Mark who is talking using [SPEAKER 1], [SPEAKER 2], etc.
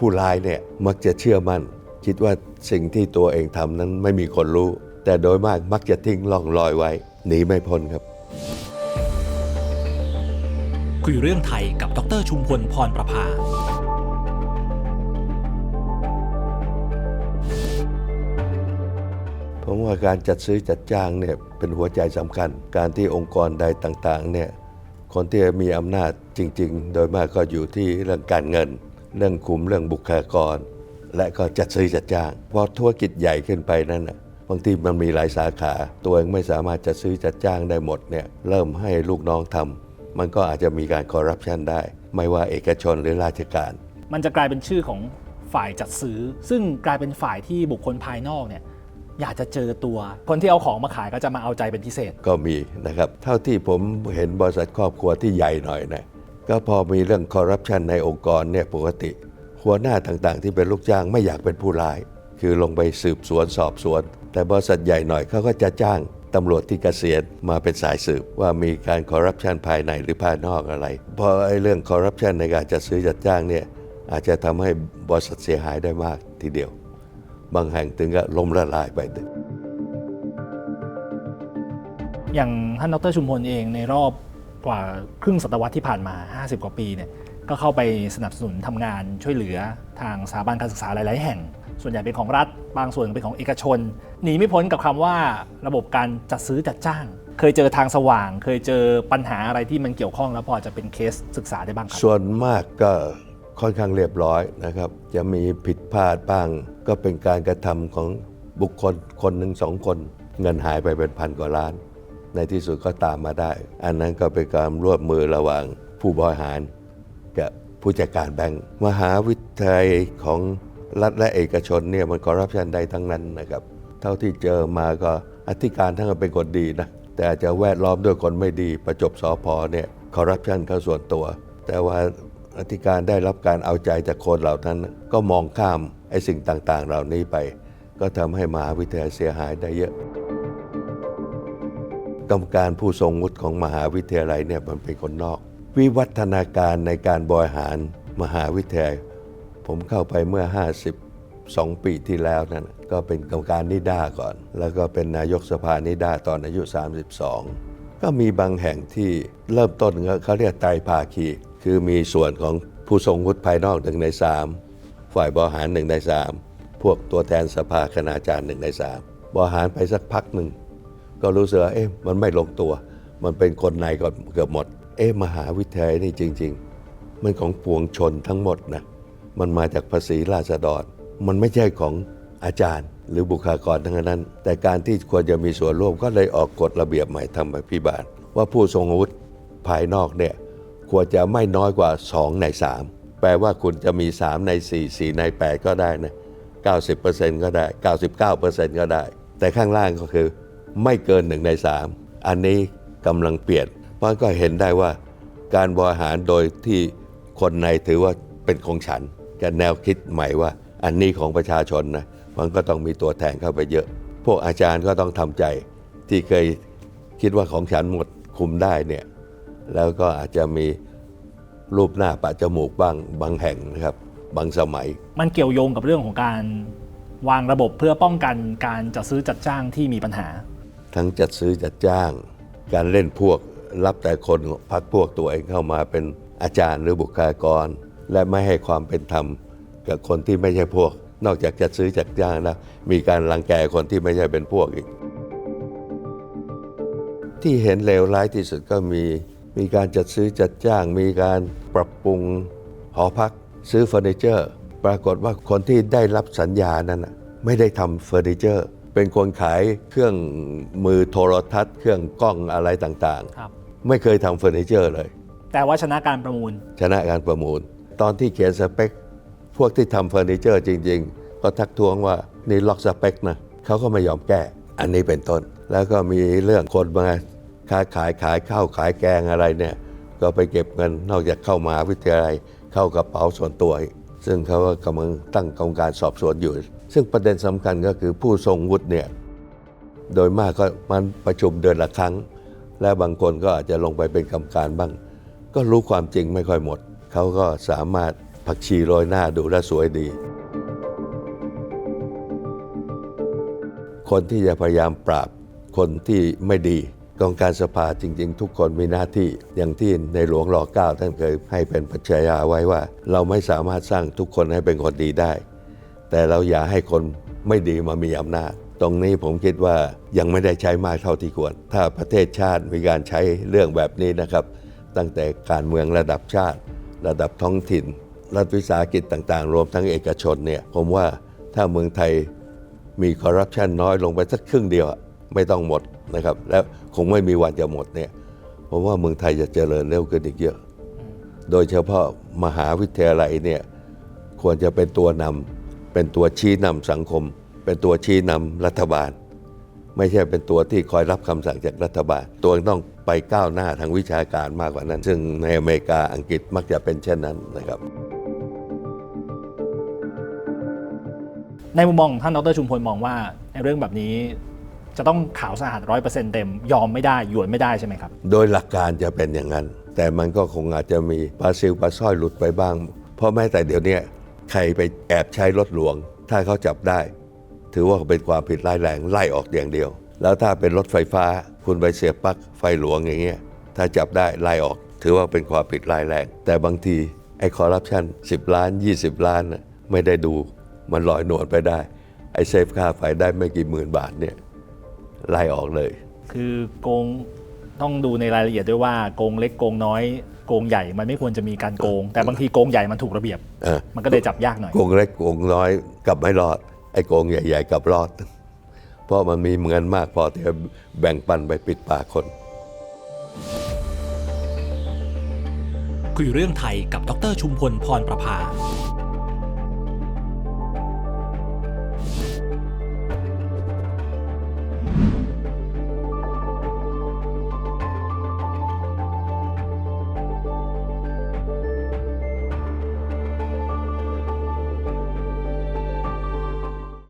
[SPEAKER 1] ผู้ร้ายเนี่ยมักจะเชื่อมั่น คิดว่าสิ่งที่ตัวเองทำนั้นไม่มีคนรู้ แต่โดยมากมักจะทิ้งล่องลอยไว้หนีไม่พ้นครับ
[SPEAKER 2] คุยเรื่องไทยกับดรชุมพลพรประภา
[SPEAKER 1] ผมว่าการจัดซื้อจัดจ้างเนี่ยเป็นหัวใจสำคัญ การที่องค์กรใดต่างๆเนี่ยคนที่มีอำนาจจริง ๆ โดยมากก็อยู่ที่เรื่องการเงิน เรื่องคุมเรื่องบุคลากร และก็จัดซื้อจัดจ้างพอธุรกิจใหญ่ขึ้นไปนั้นน่ะบางทีมันมีหลายสาขา ตัวเองไม่สามารถจัดซื้อจัดจ้างได้หมดเนี่ยเริ่มให้ลูกน้องทำมันก็อาจจะมีการคอร์รัปชันได้ ไม่ว่าเอกชนหรือราชการ
[SPEAKER 2] มันจะกลายเป็นชื่อของฝ่ายจัดซื้อ ซึ่งกลายเป็นฝ่ายที่บุคคลภายนอกเนี่ยอยากจะเจอตัว คนที่เอาของมาขายก็จะมาเอาใจเป็นพิเศษ
[SPEAKER 1] ก็มีนะครับ เท่าที่ผมเห็นบริษัทครอบครัวที่ใหญ่หน่อยนะ ก็พอมีเรื่องคอร์รัปชันในองค์กรเนี่ยปกติ หัวหน้าต่างๆ ที่เป็นลูกจ้างไม่อยากเป็นผู้ร้าย คือลงไปสืบสวนสอบสวน แต่บริษัทใหญ่หน่อยเขาก็จะจ้างตำรวจที่เกษียณมาเป็นสายสืบว่ามีการคอร์รัปชันภายในหรือภายนอกอะไร เพราะไอ้เรื่องคอร์รัปชันในการจัดซื้อจัดจ้างเนี่ยอาจจะทำให้บริษัทเสียหายได้มากทีเดียว บางแห่งถึงกับล้มละลายไป
[SPEAKER 2] อย่างท่านดรชุมพลเองในรอบ กว่าครึ่งศตวรรษที่ผ่านมา 50 กว่าปีเนี่ยก็เข้าไปสนับสนุนทำงานช่วยเหลือทางสถาบันการศึกษาหลาย ๆ แห่ง ส่วนใหญ่เป็นของรัฐ บางส่วนเป็นของเอกชนหนีไม่พ้นกับคำว่าระบบการจัดซื้อจัดจ้าง เคยเจอทางสว่าง เคยเจอปัญหาอะไรที่มันเกี่ยวข้องแล้วพอจะเป็นเคสศึกษาได้บ้างครับ
[SPEAKER 1] ส่วนมากก็ค่อนข้างเรียบร้อยนะครับ จะมีผิดพลาดบ้าง ก็เป็นการกระทำของบุคคลคนหนึ่งสองคน เงินหายไปเป็นพันกว่าล้าน ในที่สุดก็ตามมาได้ อันนั้นก็เป็นการร่วมมือระหว่างผู้บริหาร กับผู้จัดการแบงก์มหาวิทยาลัยของรัฐและเอกชนเนี่ยมันคอร์รัปชันได้ทั้งนั้นนะครับ เท่าที่เจอมาก็อธิการทั้งเป็นคนดีนะแต่อาจจะแวดล้อมด้วยคนไม่ดีประจบสอพอเนี่ยคอร์รัปชันเข้าส่วนตัว แต่ว่าอธิการได้รับการเอาใจจากคนเหล่านั้น ก็มองข้ามไอ้สิ่งต่างๆ เหล่านี้ไป ก็ทำให้มหาวิทยาลัยเสียหายได้เยอะ กรรมการผู้ทรงวุฒิของมหาวิทยาลัยเนี่ยมันเป็นคนนอก วิวัฒนาการในการบริหารมหาวิทยาลัย ผมเข้าไปเมื่อ 52 ปีที่แล้วนั่นก็เป็นกรรมการนิด้าก่อน แล้วก็เป็นนายกสภานิด้าตอนอายุ 32 ก็มีบางแห่งที่เริ่มต้นเขาเรียกไตรภาคี คือมีส่วนของผู้ทรงวุฒิภายนอกหนึ่งในสามฝ่ายบริหารหนึ่งในสามพวกตัวแทนสภาคณาจารย์หนึ่งในสามบริหารไปสักพักหนึ่ง ก็รู้สึกว่าเอ๊ะมันไม่ลงตัว มันเป็นคนในก็เกือบหมด เอ๊ะมหาวิทยาลัยนี่จริง ๆ มันของปวงชนทั้งหมดนะมันมาจากภาษีราษฎร มันไม่ใช่ของอาจารย์ หรือบุคลากรทั้งนั้น แต่การที่ควรจะมีส่วนร่วมก็เลยออกกฎระเบียบใหม่ทำพิบาล ว่าผู้ทรงอาวุธภายนอกเนี่ยควรจะไม่น้อยกว่า 2 ใน 3 แปลว่าคุณจะมี 3 ใน 4 4 ใน 8 ก็ได้นะ90%ก็ได้ 99%ก็ได้ แต่ข้างล่างก็คือ ไม่เกิน1ใน3อันนี้กำลังเปลี่ยนเพราะก็เห็นได้ว่าการบริหารโดยที่คนในถือว่าเป็นของฉันกับแนวคิดใหม่ว่า อันนี้ของประชาชนนะมันก็ต้องมีตัวแทนเข้าไปเยอะ พวกอาจารย์ก็ต้องทำใจที่เคยคิดว่าของฉันหมดคุมได้เนี่ยแล้วก็อาจจะมีรูปหน้าปะจมูกบ้างบางแห่งนะครับบางสมัย
[SPEAKER 2] มันเกี่ยวโยงกับเรื่องของการวางระบบเพื่อป้องกันการจัดซื้อจัดจ้างที่มีปัญหา
[SPEAKER 1] ทั้งจัดซื้อจัดจ้าง การเล่นพวกรับแต่คนพักพวกตัวเองเข้ามาเป็นอาจารย์หรือบุคลากร และไม่ให้ความเป็นธรรมกับคนที่ไม่ใช่พวก นอกจากจัดซื้อจัดจ้างแล้วมีการรังแกคนที่ไม่ใช่เป็นพวกอีก ที่เห็นเลวร้ายที่สุดก็มีมีการจัดซื้อจัดจ้าง มีการปรับปรุงหอพัก ซื้อเฟอร์นิเจอร์ ปรากฏว่าคนที่ได้รับสัญญานั้นไม่ได้ทำเฟอร์นิเจอร์ เป็นคนขายเครื่องมือโทรทัศน์ เครื่องกล้องอะไรต่าง
[SPEAKER 2] ครับ
[SPEAKER 1] ๆ ไม่เคยทำเฟอร์นิเจอร์เลย
[SPEAKER 2] แต่ว่าชนะการประมูล
[SPEAKER 1] ชนะการประมูล ตอนที่เขียนสเปค พวกที่ทำเฟอร์นิเจอร์จริง ๆ ก็ทักท้วงว่านี่ล็อกสเปคนะเขาก็ไม่ยอมแก้ อันนี้เป็นต้น แล้วก็มีเรื่องคนมาค้าขายขายข้าวขายแกงอะไรเนี่ย ก็ไปเก็บเงินนอกจากเข้ามาวิทยาลัยเข้ากระเป๋าส่วนตัวอีก ซึ่งเขาก็กำลังตั้งกรรมการสอบสวนอยู่ ซึ่งประเด็นสำคัญก็คือผู้ทรงวุฒิเนี่ยโดยมากก็มันประชุมเดือนละครั้ง และบางคนก็อาจจะลงไปเป็นกรรมการบ้าง ก็รู้ความจริงไม่ค่อยหมด เขาก็สามารถผักชีโรยหน้าดูแลสวยดี คนที่จะพยายามปราบคนที่ไม่ดี กองการสภาจริง ๆ ทุกคนมีหน้าที่อย่างที่ในหลวงรอเก้าท่านเคยให้เป็นปัจจัยาไว้ว่า เราไม่สามารถสร้างทุกคนให้เป็นคนดีได้ แต่เราอย่าให้คนไม่ดีมามีอำนาจ ตรงนี้ผมคิดว่ายังไม่ได้ใช้มากเท่าที่ควร ถ้าประเทศชาติมีการใช้เรื่องแบบนี้นะครับ ตั้งแต่การเมืองระดับชาติ ระดับท้องถิ่น รัฐวิสาหกิจต่างๆ รวมทั้งเอกชนเนี่ยผมว่าถ้าเมืองไทยมีคอร์รัปชันน้อยลงไปสักครึ่งเดียวไม่ต้องหมด นะครับแล้วคงไม่มีวันจะหมดเนี่ยผมว่าเมืองไทยจะเจริญเร็วขึ้นอีกเยอะ โดยเฉพาะมหาวิทยาลัยเนี่ยควรจะเป็นตัวนำเป็นตัวชี้นำสังคม เป็นตัวชี้นำรัฐบาล ไม่ใช่เป็นตัวที่คอยรับคำสั่งจากรัฐบาล ตัวต้องไปก้าวหน้าทางวิชาการมากกว่านั้น ซึ่งในอเมริกาอังกฤษมักจะเป็นเช่นนั้นนะครับ
[SPEAKER 2] ในมุมมองของท่านดรชุมพลมองว่าในเรื่องแบบนี้ จะต้องขาวสะอาดร้อยเปอร์เซ็นต์เต็ม ยอมไม่ได้หยวนไม่ได้ใช่ไหมครับ
[SPEAKER 1] โดยหลักการจะเป็นอย่างนั้น แต่มันก็คงอาจจะมีปลาซิลปลาสร้อยหลุดไปบ้าง เพราะแม้แต่เดี๋ยวนี้ใครไปแอบใช้รถหลวง ถ้าเขาจับได้ ถือว่าเป็นความผิดร้ายแรงไล่ออกอย่างเดียว แล้วถ้าเป็นรถไฟฟ้า คุณไปเสียบปลั๊กไฟหลวงอย่างเงี้ยถ้าจับได้ไล่ออก ถือว่าเป็นความผิดร้ายแรง แต่บางทีไอ้คอร์รัปชัน10 ล้าน 20 ล้านไม่ได้ดูมันลอยนวลไปได้ไอ้เซฟค่าไฟได้ไม่กี่หมื่นบาทเนี่ย ไล่ออกเลย
[SPEAKER 2] คือโกงต้องดูในรายละเอียดด้วยว่าโกงเล็กโกงน้อยโกงใหญ่มันไม่ควรจะมีการโกง แต่บางทีโกงใหญ่มันถูกระเบียบ
[SPEAKER 1] เออ
[SPEAKER 2] มันก็เลยจับยากหน่อย
[SPEAKER 1] โกงเล็กโกงน้อยกลับไม่รอด ไอ้โกงใหญ่ๆกลับรอด เพราะมันมีเงินมากพอที่จะแบ่งปันไปปิดปากคน
[SPEAKER 3] คุยเรื่องไทยกับดรชุมพลพรประภา